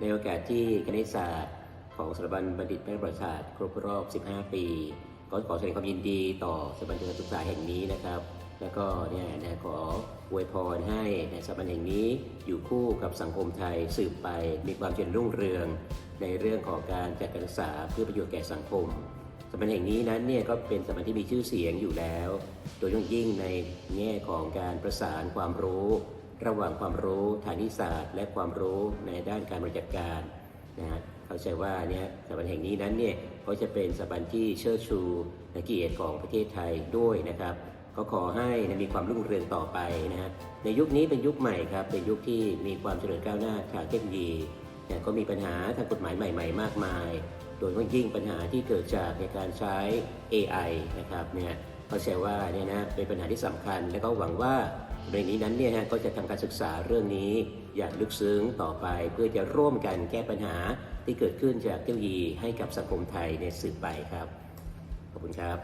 ในโอกาสที่คณิตศาสตร์ของสถาบันบัณฑิตแพทยประวัติศาสตร์ครบรอบ 15 ปี ก็ขอแสดงความยินดีต่อสถาบันการศึกษาแห่งนี้นะครับ แล้วก็เนี่ยนะขออวยพรให้นสถาบันแห่งนี้อยู่คู่กับสังคมไทยสืบไปมีความเจริญรุ่งเรือง ในเรื่องของการจัดการศึกษาเพื่อประโยชน์แก่สังคมสถาบันแห่งนี้นั้นเนี่ยก็เป็นสถาบันที่มีชื่อเสียงอยู่แล้ว โดยยิ่งในแง่ของการประสานความรู้ ระหว่างความรู้ฐางนิศาสตร์และความรู้ในด้านการบริหารจัดการนะฮะเข้าใจว่าเนี่ยสถาบันแห่งนี้นั้นเนี่ยเขาจะเป็นสถาบันที่เชิดชูในเกียรติของประเทศไทยด้วยนะครับก็ขอให้มีความรุ่งเรืองต่อไปนะฮะในยุคนี้เป็นยุคใหม่ครับเป็นยุคที่มีความเจริญก้าวหน้าทางเทคโนโลยีเนี่ยก็มีปัญหาทางกฎหมายใหม่ ๆ มากมาย โดยเฉพาะยิ่งปัญหาที่เกิดจากในการใช้ AI นะครับเนี่ยเข้าใจว่าเนี่ยนะเป็นปัญหาที่สำคัญ และก็หวังว่า ในนี้นั้นเนี่ยฮะก็จะทำการศึกษาเรื่องนี้อย่างลึกซึ้งต่อไปเพื่อจะร่วมกันแก้ปัญหาที่เกิดขึ้นจากเทคโนโลยีให้กับสังคมไทยในสืบไปครับ ขอบคุณครับ